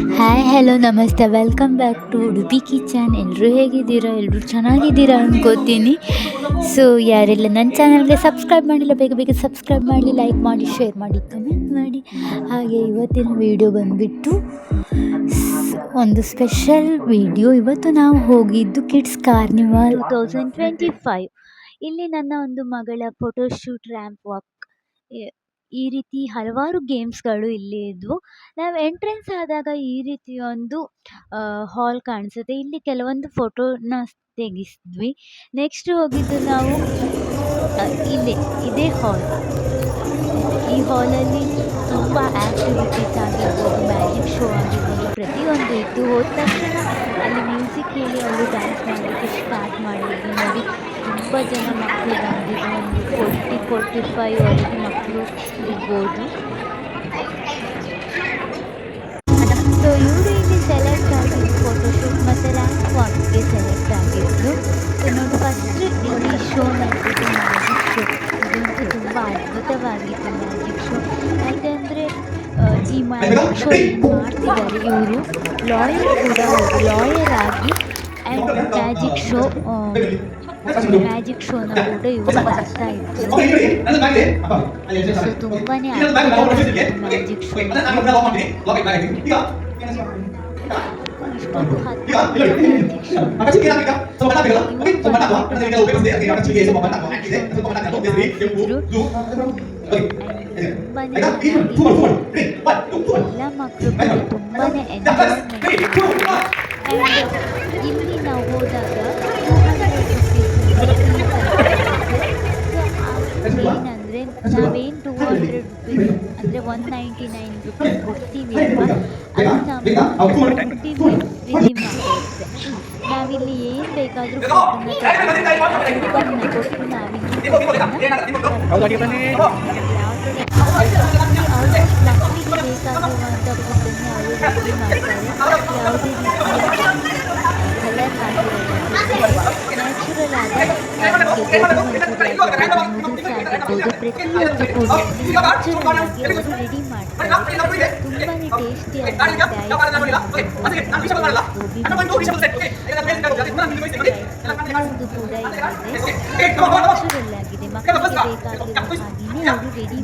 Hi hello ನಮಸ್ತೆ. Welcome back to Udupi kitchen ಎಲ್ಲರೂ ಹೇಗಿದ್ದೀರಾ? ಎಲ್ಲರೂ ಚೆನ್ನಾಗಿದ್ದೀರಾ ಅನ್ಕೋತೀನಿ ಸೊ ಯಾರೆಲ್ಲ ನನ್ನ ಚಾನಲ್ಗೆ ಸಬ್ಸ್ಕ್ರೈಬ್ ಮಾಡಿಲ್ಲ, ಬೇಗ ಬೇಗ ಸಬ್ಸ್ಕ್ರೈಬ್ ಮಾಡಿ ಲೈಕ್ ಮಾಡಿ ಶೇರ್ ಮಾಡಿ ಕಮೆಂಟ್ ಮಾಡಿ. ಹಾಗೆ ಇವತ್ತಿನ ವಿಡಿಯೋ ಬಂದುಬಿಟ್ಟು ಒಂದು ಸ್ಪೆಷಲ್ ವಿಡಿಯೋ ಇವತ್ತು ನಾವು ಹೋಗಿದ್ದು kids carnival two thousand twenty five ಇಲ್ಲಿ ನನ್ನ ಒಂದು ಮಗಳ ಫೋಟೋಶೂಟ್ ರ್ಯಾಂಪ್ ವಾಕ್ ಈ ರೀತಿ ಹಲವಾರು ಗೇಮ್ಸ್ಗಳು ಇಲ್ಲಿ ಇದ್ವು. ನಾವು ಎಂಟ್ರೆನ್ಸ್ ಆದಾಗ ಈ ರೀತಿ ಒಂದು ಹಾಲ್ ಕಾಣಿಸುತ್ತೆ. ಇಲ್ಲಿ ಕೆಲವೊಂದು ಫೋಟೋನ ತೆಗೆಸಿದ್ವಿ. ನೆಕ್ಸ್ಟ್ ಹೋಗಿದ್ದು ನಾವು ಇಲ್ಲಿ, ಇದೇ ಹಾಲ್. ಈ ಹಾಲಲ್ಲಿ ತುಂಬ ಆ್ಯಕ್ಟಿವಿಟೀಸ್ ಆಗಿರ್ಬೋದು, ಮ್ಯಾಜಿಕ್ ಶೋ ಆಗಿರ್ಬೋದು, ಪ್ರತಿಯೊಂದು ಇತ್ತು ಹೋದ ತಕ್ಷಣ ಅಲ್ಲಿ ಮ್ಯೂಸಿಕ್ ಕೇಳಿ ಅವರು ಡ್ಯಾನ್ಸ್ ಮಾಡಲಿಕ್ಕೆ ಸ್ಟಾರ್ಟ್ ಮಾಡಿದ್ವಿ ನೋಡಿ. ತುಂಬ ಜನ ಮಕ್ಕಳು ಬಂದಿದ್ರು ಒಂದು ಫೋರ್ಟಿ ಫೋರ್ಟಿ ಫೈವ್ ವರೆಗೆ ಮಕ್ಕಳು ಇರ್ಬೋದು ಸೊ ಇವರು ಇಲ್ಲಿ ಸೆಲೆಕ್ಟ್ ಆಗಿದ್ದು ಫೋಟೋಶೂಟ್ ಮತ್ತು ರ್ಯಾಂಕ್ ವಾಕ್ಗೆ ಸೆಲೆಕ್ಟ್ ಆಗಿದ್ದು ಸೊ ನೋಡಿ ಫಸ್ಟ್ ಇಲ್ಲಿ ಶೋ ನಡೆದಿದ್ದು ಮ್ಯಾಜಿಕ್ ಶೋ ಇದಂತೂ ತುಂಬ ಅದ್ಭುತವಾಗಿತ್ತು ಮ್ಯಾಜಿಕ್ ಶೋ ಯಾಕೆಂದರೆ ಈ ಮ್ಯಾಜಿಕ್ ಶೋ ಏನು ಮಾಡ್ತಿದ್ದಾರೆ ಇವರು ಲಾಯರ್ ಕೂಡ ಲಾಯರ್ ಆಗಿ ಆ್ಯಂಡ್ ಮ್ಯಾಜಿಕ್ ಶೋ ಮ್ಯಾಜಿಕ್ ಶೋನ ಕೂಡ ಇವರು ಮಾಡ್ತಾ ಇದ್ರು ಸೊ ತುಂಬಾನೇ ಅದ್ಭುತವಾಗಿತ್ತು ಮ್ಯಾಜಿಕ್ ಶೋ ಇಷ್ಟೊಂದು ಹತ್ತು ಮ್ಯಾಜಿಕ್ ಶೋ ತುಂಬಾನೇ ಚೆನ್ನಾಗಿತ್ತು. ಎಲ್ಲ ಮಕ್ಕಳು ಕೂಡ ತುಂಬಾನೇ ಎಂಜಾಯ್ಮೆಂಟ್ ಆ್ಯಂಡ್ ಇಲ್ಲಿ ನಾವು ಹೋದಾಗ ಟೂ ಹಂಡ್ರೆಡ್ ಏನಂದರೆ ನಾವೇನು ಟೂ ಹಂಡ್ರೆಡ್ ರುಪೀಸ್ ಅಂದರೆ ಒನ್ ನೈಂಟಿ ನೈನ್ ರುಪೀಸ್ ಕೊಡ್ತೀವಿ ಅಲ್ವಾ? ಅದು ಕೊಡ್ತೀವಿ ನಾವಿಲ್ಲಿ ಏನು ಬೇಕಾದರೂ ಕೊಟ್ಟು ನಾವಿಲ್ಲಿ ಮಕ್ಕಳಿಗೆ ಬೇಕಾಗಿರುವಂಥ ಫುಡ್ಡನ್ನು ಅವರು ಮಾಡ್ತಾರೆ ಯಾವುದೇ ರೀತಿಯ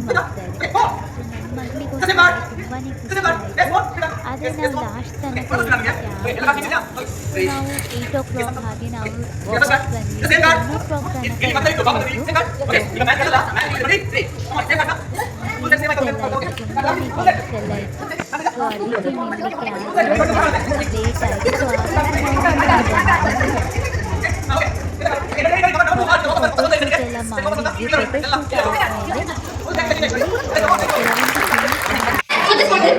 ನಮ್ಮ ಮಕ್ಕಳಿಗೋಸ್ಕರ ತುಂಬಾನೇ ಖುಷಿ ಆಯಿತು ಆದರೆ ನಾವು ಲಾಸ್ಟ್ ತನಕ ಇರಲಿಕ್ಕೆ ಆಗಿಲ್ಲ ನಾವು ಏಯ್ಟ್ ಓ ಕ್ಲಾಕ್ ಹಾಗೆ ನಾವು ವಾಪಸ್ ಬಂದ್ವಿ ಒನ್ ಓ ಕ್ಲಾಕ್ ತನಕ ಎಲ್ಲ ಇತ್ತು ಸೊ ಅದಕ್ಕೆ ನಿಮಗೆ ಕ್ಲಾಸ್ ಲೇಟ್ ಆಯಿತು ಸೊ ಎಲ್ಲ ಮಾಡಿದ್ವಿ ಫೋಟೋಶೂಟ್ ಆದಮೇಲೆ So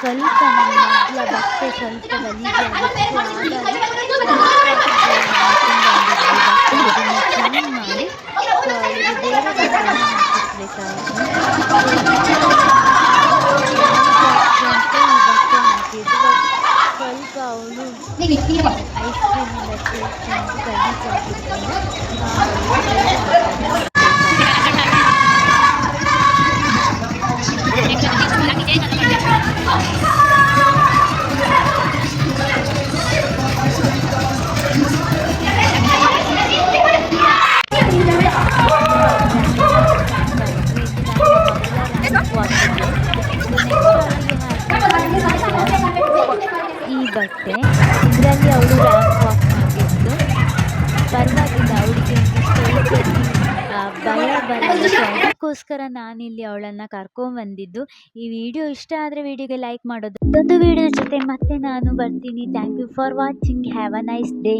ಸ್ವಲ್ಪ ನಮ್ಮ ಮಕ್ಕಳ ಬಟ್ಟೆ ಸ್ವಲ್ಪ ಗಲೀಜಾಗಿತ್ತು ಹಾಗಾಗಿ ฝ走路。那นี่哎อ้ทุ่มแ ಇದರಲ್ಲಿ ಅವಳು ರ್ಯಾಂಕ್ ವಾಕ್ ಮಾಡಿದ್ಲು ಪರವಾಗಿಲ್ಲ ಅವಳಿಗೆ ಅದಕ್ಕೋಸ್ಕರ ನಾನಿಲ್ಲಿ ಅವಳನ್ನು ಕರ್ಕೊಂಡ್ಬಂದಿದ್ದು ಈ ವಿಡಿಯೋ ಇಷ್ಟ ಆದರೆ ವಿಡಿಯೋಗೆ ಲೈಕ್ ಮಾಡೋದು. ಒಂದು ವಿಡಿಯೋ ಜೊತೆ ಮತ್ತೆ ನಾನು ಬರ್ತೀನಿ. Thank you for watching have a nice day